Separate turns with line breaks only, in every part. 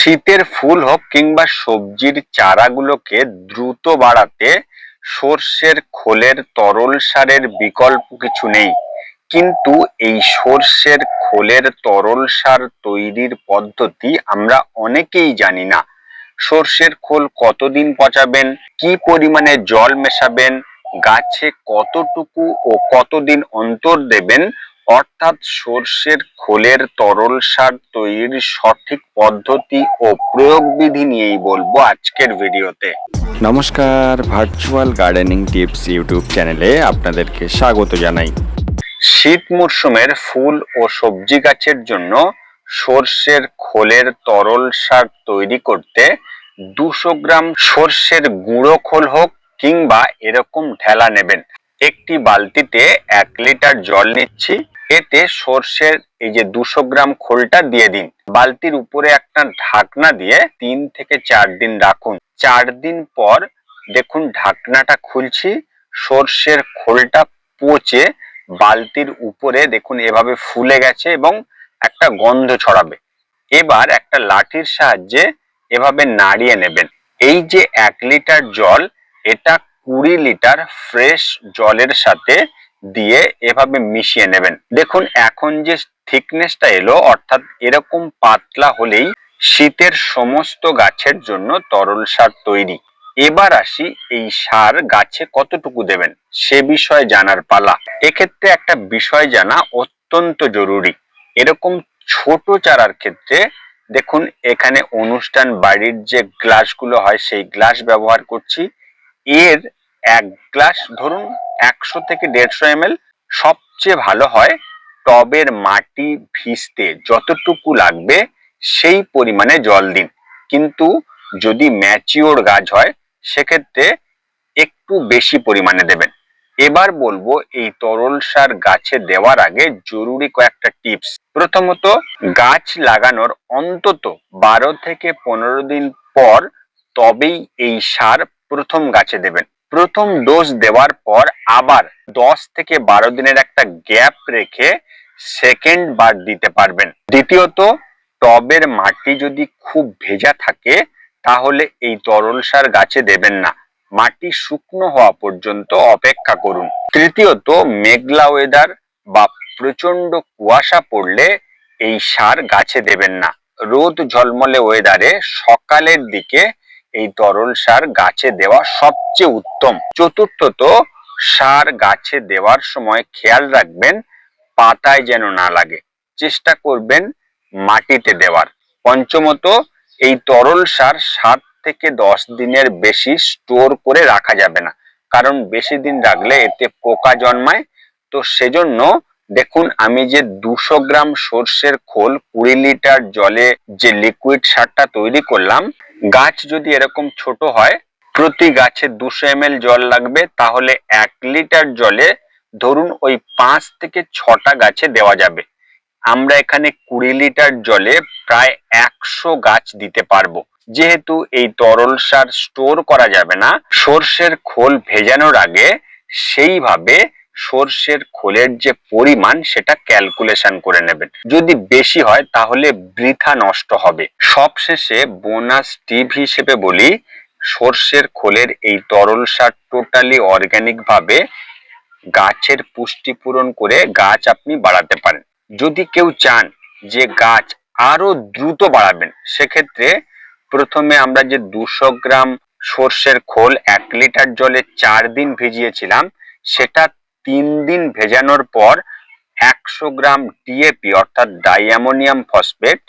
শীতের ফুল হোক কিংবা সবজির চারাগুলোকে দ্রুত বাড়াতে সর্ষের খোলের তরল সারের বিকল্প কিছু নেই। কিন্তু এই সর্ষের খোলের তরল সার তৈরির পদ্ধতি আমরা অনেকেই জানি না। সর্ষের খোল কতদিন পচাবেন? কি পরিমাণে জল মেশাবেন? গাছে কতটুকু ও কতদিন অন্তর দেবেন? অর্থাৎ সর্ষের খোলের তরল সার তৈরির সঠিক পদ্ধতি ও প্রয়োগ বিধি নিয়েই বলব আজকের ভিডিওতে।
নমস্কার ভার্চুয়াল গার্ডেনিং টিপস ইউটিউব চ্যানেলে আপনাদেরকে স্বাগত জানাই।
শীত মরশুমের ফুল ও সবজি গাছের জন্য সর্ষের খোলের তরল সার তৈরি করতে দুশো গ্রাম সর্ষের গুঁড়ো খোল হোক কিংবা এরকম ঢেলা নেবেন। একটি বালতিতে এক লিটার জল নিচ্ছি। এতে সর্ষের এই যে দুশো গ্রাম খোলটা দিয়ে দিন। বালতির উপরে একটা ঢাকনা দিয়ে তিন থেকে চার দিন রাখুন। চার দিন পর দেখুন ঢাকনাটা খুলছি, সর্ষের খোলটা পচে বালতির উপরে দেখুন এভাবে ফুলে গেছে এবং একটা গন্ধ ছড়াবে। এবার একটা লাঠির সাহায্যে এভাবে নাড়িয়ে নেবেন। এই যে এক লিটার জল, এটা কুড়ি লিটার ফ্রেশ জলের সাথে দিয়ে এভাবে মিশিয়ে নেবেন। দেখুন, এখন যে থিকনেসটা এলো, অর্থাৎ এরকম পাতলা হলেই শীতের সমস্ত গাছের জন্য তরল সার তৈরি। এবার আসি এই সার গাছে কতটুকু দেবেন, সে বিষয়ে জানার পালা। এক্ষেত্রে একটা বিষয় জানা অত্যন্ত জরুরি। এরকম ছোট চারার ক্ষেত্রে, দেখুন, এখানে অনুষ্ঠান বাড়ির যে গ্লাসগুলো হয়, সেই গ্লাস ব্যবহার করছি। এর এক গ্লাস ধরুন একশো থেকে দেড়শো এম সবচেয়ে ভালো হয় টবের মাটি ভিজতে। যতটুকু লাগবে সেই পরিমাণে জল দিন। কিন্তু যদি ম্যাচিওর গাছ হয়, সেক্ষেত্রে একটু বেশি পরিমাণে দেবেন। এবার বলব, এই তরল সার গাছে দেওয়ার আগে জরুরি কয়েকটা টিপস। প্রথমত, গাছ লাগানোর অন্তত বারো থেকে পনেরো দিন পর তবেই এই সার প্রথম গাছে দেবেন। প্রথম ডোজ দেওয়ার পর আবার দশ থেকে বারো দিনের একটা গ্যাপ রেখে সেকেন্ড বার দিতে পারবেন। দ্বিতীয়ত, টবের মাটি যদি খুব ভেজা থাকে, তাহলে এই তরল সার গাছে দেবেন না। মাটি শুকনো হওয়া পর্যন্ত অপেক্ষা করুন। তৃতীয়ত, মেঘলা ওয়েদার বা প্রচণ্ড কুয়াশা পড়লে এই সার গাছে দেবেন না। রোদ ঝলমলে ওয়েদারে সকালের দিকে এই তরল সার গাছে দেওয়া সবচেয়ে উত্তম। চতুর্থত, সার গাছে দেওয়ার সময় খেয়াল রাখবেন, পাতায় যেন না লাগে। চেষ্টা করবেন মাটিতে দেওয়ার। পঞ্চমত, এই তরল সার সাত থেকে দশ দিনের বেশি স্টোর করে রাখা যাবে না। কারণ বেশি দিন রাখলে এতে পোকা জন্মায়। তো সেজন্য দেখুন, আমি যে দুশো গ্রাম সর্ষের খোল কুড়ি লিটার জলে যে লিকুইড সারটা তৈরি করলাম গাছ যদি এরকম ছোট হয়, প্রতি গাছে দুশো এম জল লাগবে, তাহলে এক লিটার জলে ধরুন ওই পাঁচ থেকে ছটা গাছে দেওয়া যাবে। আমরা এখানে কুড়ি লিটার জলে প্রায় একশো গাছ দিতে পারব। যেহেতু এই তরল সার স্টোর করা যাবে না, সর্ষের খোল ভেজানোর আগে সেইভাবে সর্ষের খোলের যে পরিমাণ, সেটা ক্যালকুলেশন করে নেবেন। যদি বেশি হয়, তাহলে বৃথা নষ্ট হবে। সবশেষে বোনাস টিপ হিসেবে বলি, সর্ষের খোলের এই তরল সার টোটালি অর্গানিক ভাবে গাছের পুষ্টি পূরণ করে গাছ আপনি বাড়াতে পারেন। যদি কেউ চান যে গাছ আরও দ্রুত বাড়াবেন, সেক্ষেত্রে প্রথমে আমরা যে দুশো গ্রাম সর্ষের খোল এক লিটার জলে চার দিন ভিজিয়েছিলাম, সেটা তিন দিন ভেজানোর পর একশো গ্রাম ডিএপি অর্থাৎ ডাইঅ্যামোনিয়াম ফসফেট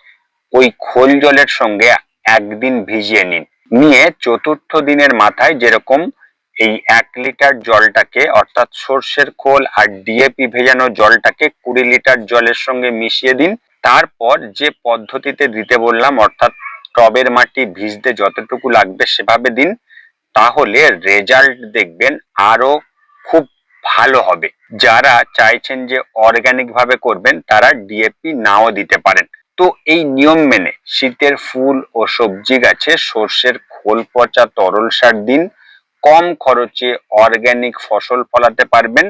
ওই খোল জলের সঙ্গে একদিন ভিজিয়ে নিন। নিয়ে চতুর্থ দিনের মাথায় যেরকম এই এক লিটার জলটাকে, অর্থাৎ সর্ষের খোল আর ডিএপি ভেজানো জলটাকে কুড়ি লিটার জলের সঙ্গে মিশিয়ে দিন। তারপর যে পদ্ধতিতে দিতে বললাম, অর্থাৎ টবের মাটি ভিজতে যতটুকু লাগবে সেভাবে দিন। তাহলে রেজাল্ট দেখবেন আরও খুব ভালো হবে। যারা চাইছেন যে অর্গানিক ভাবে করবেন, তারা ডিএপি নাও দিতে পারেন। তো এই নিয়ম মেনে শীতের ফুল ও সবজি গাছে সর্ষের খোল পচা তরল সার দিন, কম খরচে অর্গানিক ফসল ফলাতে পারবেন।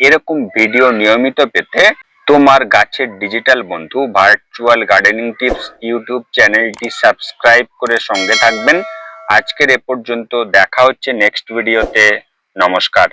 এরকম ভিডিও নিয়মিত পেতে তোমার গাছের ডিজিটাল বন্ধু ভার্চুয়াল গার্ডেনিং টিপস ইউটিউব চ্যানেলটি সাবস্ক্রাইব করে সঙ্গে থাকবেন। আজকের এ পর্যন্ত দেখা হচ্ছে নেক্সট ভিডিওতে নমস্কার।